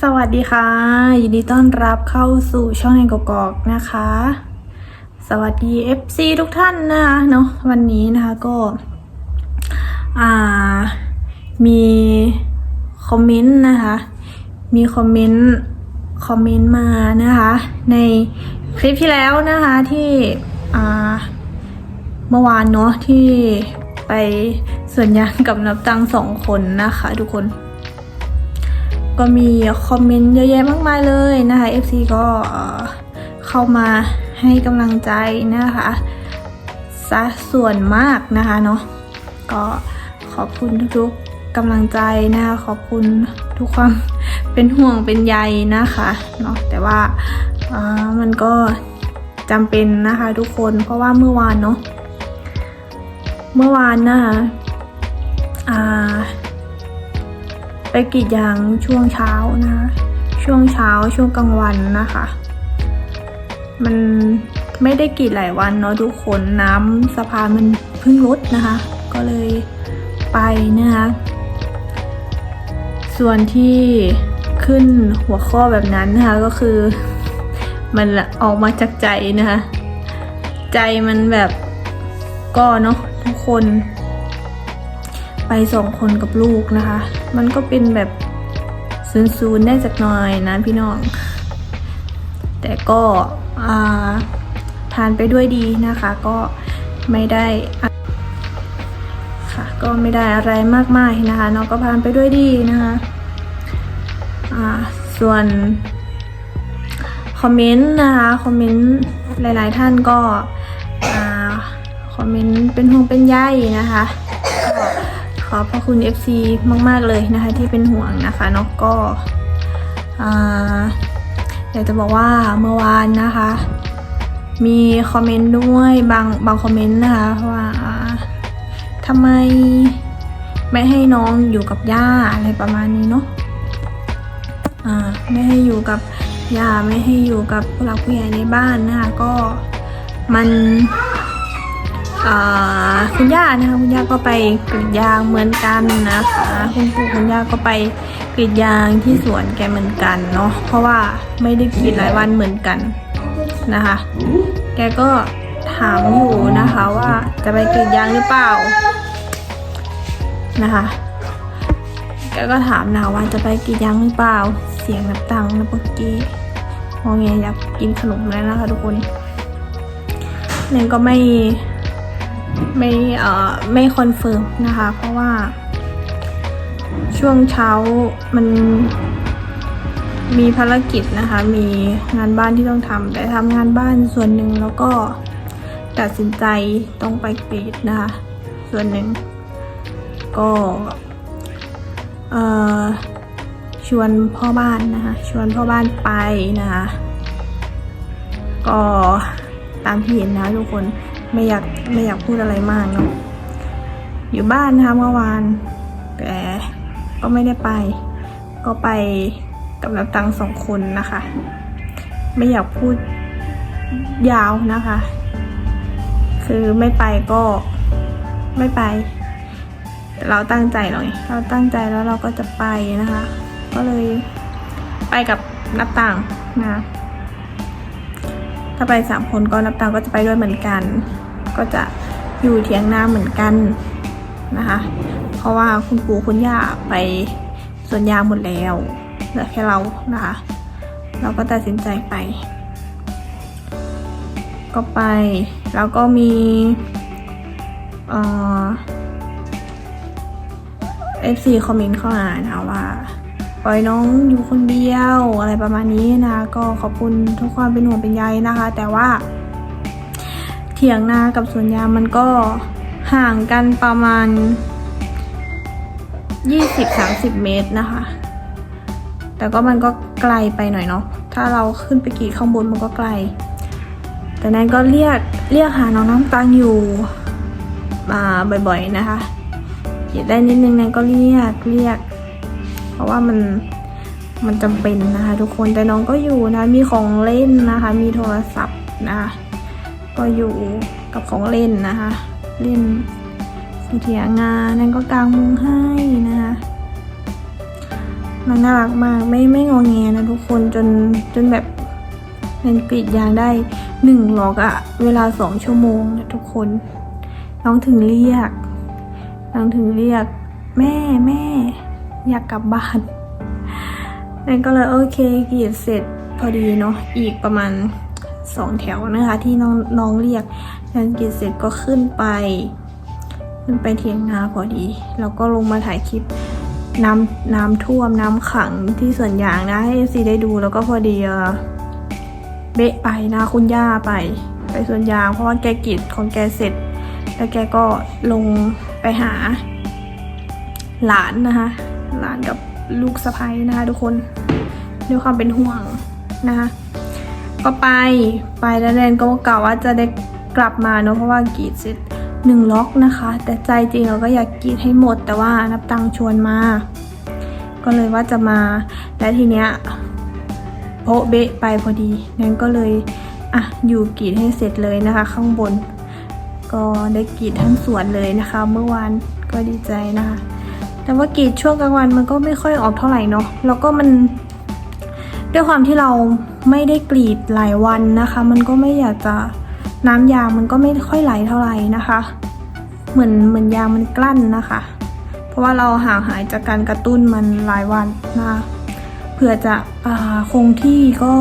สวัสดีค่ะ ยินดีต้อนรับเข้าสู่ช่องแห่งกอกนะคะ สวัสดี FC ทุกท่านนะคะเนาะวันนี้นะคะก็อ่ามีคอมเมนต์นะคะ มีคอมเมนต์คอมเมนต์มานะคะ ในคลิปที่แล้วนะคะที่อ่าเมื่อวานเนาะที่ไปสวนยางกับนับตังสองคนนะคะ ทุกคน ก็มีคอมเมนต์เยอะแยะมากมายเลยนะคะ FC ก็เอ่อเข้ามาให้กำลังใจนะคะซะส่วนมากนะคะเนาะก็ขอบคุณทุกๆกำลังใจนะคะขอบคุณทุกความเป็นห่วงเป็นใยนะคะเนาะแต่ว่าามันก็จำเป็นนะคะทุกคนเพราะว่าเมื่อวานเนาะเมื่อวานนะคะอ่า กรีดยางช่วงเช้านะคะช่วงเช้าช่วงกลางวันนะคะ มันไม่ได้กรีดหลายวันเนาะทุกคนน้ำสะพานมันเพิ่งลดนะคะ ก็เลยไปนะคะส่วนที่ขึ้นหัวข้อแบบนั้นนะคะ ก็คือ มันออกมาจากใจนะคะ ใจมันแบบก็เนาะทุกคน ไปสองคนกับลูกนะคะ มันก็เป็นแบบซูนๆได้สักหน่อยนะพี่น้อง แต่ก็อ่านไปด้วยดีนะคะ ก็ไม่ได้ค่ะก็ไม่ได้อะไรมากมายนะคะเนาะก็ผ่านไปด้วยดีนะคะส่วนคอมเมนต์นะคะคอมเมนต์หลาย ๆ ท่านก็อคอมเมนต์เป็นห่วงเป็นใยนะคะ ขอบพระคุณ FC มาก ๆ เลยนะคะ ที่เป็นห่วงนะคะเนาะก็อยากจะบอกว่าเมื่อวานนะคะ มีคอมเมนต์ด้วยบางบางคอมเมนต์นะคะว่าทำไมไม่ให้น้องอยู่กับย่าอะไรประมาณนี้เนาะไม่ให้อยู่กับย่าไม่ให้อยู่กับผู้หลักผู้ใหญ่ในบ้านนะคะก็มัน คุณย่านะคะคุณย่าก็ไปกรีดยางเหมือนกันนะคะคุณปู่คุณย่าก็ไปกรีดยางที่สวนแกเหมือนกันเนาะเพราะว่าไม่ได้กรีดหลายวันเหมือนกันนะคะ แกก็ถามอยู่นะคะว่าจะไปกรีดยางหรือเปล่านะคะแกก็ถามนะว่าจะไปกรีดยางหรือเปล่า เสียงนับตังค์นะเมื่อกี้มองไงอยากกินขนมแล้วนะคะทุกคนเนี่ยก็ไม่ ไม่เอ่อไม่คอนเฟิร์มนะคะ เพราะว่า ช่วงเช้ามันมีภารกิจนะคะ มีงานบ้านที่ต้องทำแต่ทำงานบ้านส่วนหนึ่งแล้วก็ตัดสินใจต้องไปกรีดนะคะ ส่วนหนึ่งก็เอ่อชวนพ่อบ้านนะคะ ชวนพ่อบ้านไปนะคะ ก็ตามที่เห็นนะทุกคน ไม่อยากไม่อยากพูดอะไรมากเนาะอยู่บ้านนะคะเมื่อวาน แต่ก็ไม่ได้ไป ก็ไปกับนับตังสองคนนะคะ ไม่อยากพูดยาวนะคะ คือไม่ไปก็ไม่ไปแต่เราตั้งใจหน่อยเราตั้งใจแล้วเราก็จะไปนะคะ ก็เลยไปกับนับตังนะถ้าไปสามคนก็นับตังก็จะไปด้วยเหมือนกัน ก็จะอยู่เทียงหน้าเหมือนกันนะคะ เพราะว่าคุณปู่คุณย่าไปสวนยางหมดแล้วเหลือแค่เรานะคะ เราก็ตัดสินใจไป ก็ไป แล้วก็มีเอ่อ FC คอมเมนต์เข้ามานะคะว่าปล่อยน้องอยู่คนเดียวอะไรประมาณนี้นะ ก็ขอบคุณทุกความเป็นห่วงเป็นใยนะคะ แต่ว่า เถียงนากับสวนยางมันก็ห่างกันประมาณ 20-30 เมตรนะคะ แต่ก็มันก็ไกลไปหน่อยเนาะถ้าเราขึ้นไปกีดข้างบนมันก็ไกล แต่นั้นก็เรียกเรียกหาน้องน้ำตังอยู่มาบ่อยๆนะคะกรีดได้นิดนึงนั้นก็เรียกเรียก เพราะว่ามันมันจำเป็นนะคะ ทุกคนแต่น้องก็อยู่นะมีของเล่นนะคะ มีโทรศัพท์นะคะ ก็อยู่กับของเล่นนะคะ เล่นเถียงานนั่นก็กางมุงให้นะคะน้องน่ารักมากไม่ไม่งอแงนะทุกคนจนจนแบบเป็นกรีดยางได้หนึ่งล็อกอะเวลาสองชั่วโมงนะทุกคนน้องถึงเรียกน้องถึงเรียก แม่แม่ อยากกลับบ้านนั่นก็เลยโอเคกรีดเสร็จพอดีเนาะอีกประมาณ สองแถวนะคะ ที่น้องน้องเรียกนั่นกรีดเสร็จก็ขึ้นไป ขึ้นไปเทียงนาพอดี แล้วก็ลงมาถ่ายคลิปน้ำน้ำท่วมน้ำขังที่สวนยางนะให้ซีได้ดูแล้วก็พอดีเบะไปนะคุณย่าไป ไปสวนยาง เพราะว่าแกกรีดของแกเสร็จ แล้วแกก็ลงไปหา หลานนะคะ หลานกับลูกสะใภ้นะคะทุกคนด้วยความเป็นห่วงนะคะ ก็ไป ไปแล้วแนนก็กล่าวว่าจะได้กลับมาเนาะเพราะว่ากรีดเสร็จหนึ่งล็อกนะคะ แต่ใจจริงเราก็อยากกรีดให้หมด แต่ว่านับตังชวนมา ก็เลยว่าจะมาและทีเนี้ยโพะเบะไปพอดีนั้นก็เลยอะอยู่กรีดให้เสร็จเลยนะคะ ข้างบน ก็ได้กรีดทั้งสวนเลยนะคะ เมื่อวานก็ดีใจนะคะ แต่ว่ากรีดช่วงกลางวันมันก็ไม่ค่อยออกเท่าไหร่เนาะแล้วก็มัน ด้วยความที่เราไม่ได้กรีดหลายวันนะคะ มันก็ไม่อยากจะน้ำยางมันก็ไม่ค่อยไหลเท่าไหร่นะคะ เหมือนเหมือนยางมันกลั้นนะคะ เพราะว่าเราห่างหายจากการกระตุ้นมันหลายวันนะคะเผื่อจะอคงที่ก็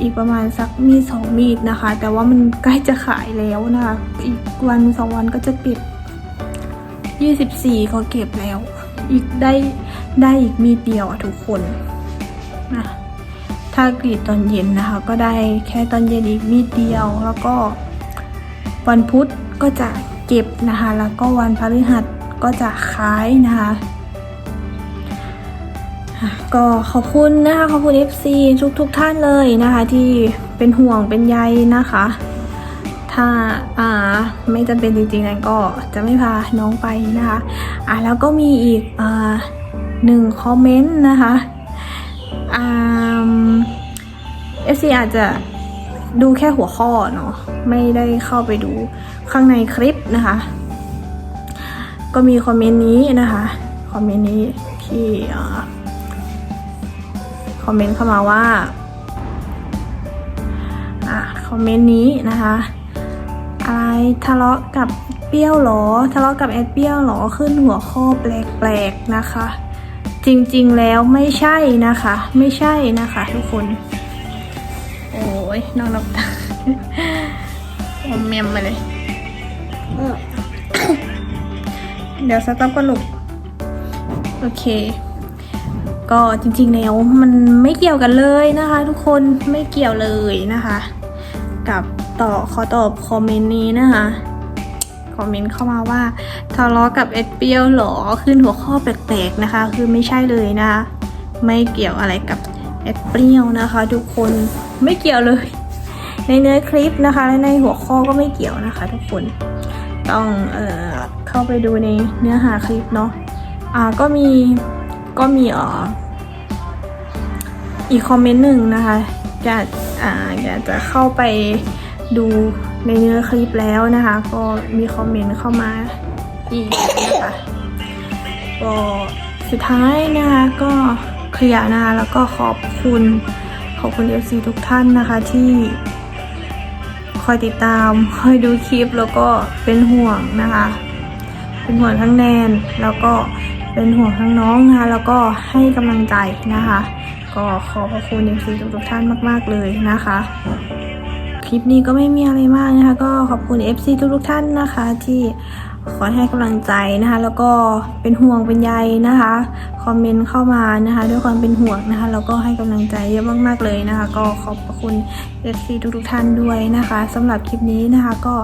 อีกประมาณสักมีดสองมีดนะคะ แต่ว่ามันใกล้จะขายแล้วนะคะอีกวันสองวันก็จะเก็บ 24 ก็เก็บแล้ว อีกได้ได้อีกมีดเดียวอะทุกคนนะ ถ้ากรีดตอนเย็นนะคะ ก็ได้แค่ตอนเย็นอีกมีดเดียว แล้วก็วันพุธก็จะเก็บนะคะ แล้วก็วันพฤหัสก็จะขายนะคะก็ขอบคุณนะคะขอบคุณ FC ทุกทุกท่านเลยนะคะ ที่เป็นห่วงเป็นใยนะคะ ถ้าอ่าไม่จำเป็นจริงๆนั้นก็จะไม่พาน้องไปนะคะ อะแล้วก็มีอีกอ่าหนึ่งคอมเมนต์นะคะ เอซีอาจจะดูแค่หัวข้อเนาะไม่ได้เข้าไปดูข้างในคลิปนะคะ ก็มีคอมเมนต์นี้นะคะคอมเมนต์นี้ที่คอมเมนต์เข้ามาว่าอะคอมเมนต์นี้นะคะอะไรทะเลาะกับเปี้ยวหรอ ทะเลาะกับแอดเปี้ยวหรอขึ้นหัวข้อแปลกๆนะคะ จริงๆแล้วไม่ใช่นะคะ ไม่ใช่นะคะ ทุกคน โอ้ยน้องนับตาอมเมียมมาเลย เดี๋ยวสต็อปก่อนลูกโอเค ก็จริงๆแล้วมันไม่เกี่ยวกันเลยนะคะ ทุกคนไม่เกี่ยวเลยนะคะ กับต่อขอตอบคอมเมนต์นี้นะคะ คอมเมนต์เข้ามาว่าทะเลาะกับเอ็ดเปียวหรอขึ้นหัวข้อแปลกๆนะคะ คือไม่ใช่เลยนะไม่เกี่ยวอะไรกับเอ็ดเปรี้ยวนะคะทุกคนไม่เกี่ยวเลย ในเนื้อคลิปนะคะและในหัวข้อก็ไม่เกี่ยวนะคะ ทุกคนต้องเอ่อเข้าไปดูในเนื้อหาคลิปเนาะอ่าก็มีก็มีอ่ออีกคอมเมนต์หนึ่งนะคะอยากอ่าอยากจะเข้าไปดู ในเนื้อคลิปแล้วนะคะ ก็มีคอมเมนต์เข้ามาอีกนะคะก็สุดท้ายนะคะก็เคลียร์นะคะแล้วก็ขอบคุณขอบคุณ FC ทุกท่านนะคะที่คอยติดตามคอยดูคลิปแล้วก็เป็นห่วงนะคะ เป็นห่วงทั้งแนนแล้วก็เป็นห่วงทั้งน้องนะคะแล้วก็ให้กำลังใจนะคะ ก็ขอบพระคุณเอฟซีทุกๆท่านมาก ๆ เลยนะคะ ลิปนี้ก็ไม่มีอะไรมากนะคะ ก็ขอบคุณ FC ทุกๆท่านนะคะ ที่คอยให้กำลังใจนะคะ แล้วก็เป็นห่วงเป็นใยนะคะ คอมเมนต์เข้ามานะคะ ด้วยความเป็นห่วงนะคะ แล้วก็ให้กำลังใจเยอะมากๆเลยนะคะ ก็ขอบคุณ FC ทุกๆท่านด้วยนะคะสำหรับคลิปนี้นะคะ ก็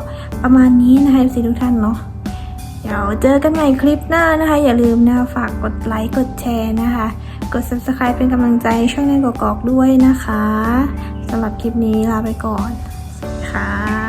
ประมาณนี้นะคะ FC ทุกท่านเนาะเดี๋ยวเจอกันใหม่คลิปหน้านะคะ อย่าลืมนะคะฝากกดไลค์กดแชร์นะคะ กด subscribe เป็นกำลังใจช่องแนนกอกๆด้วยนะคะสำหรับคลิปนี้ลาไปก่อน ค่ะ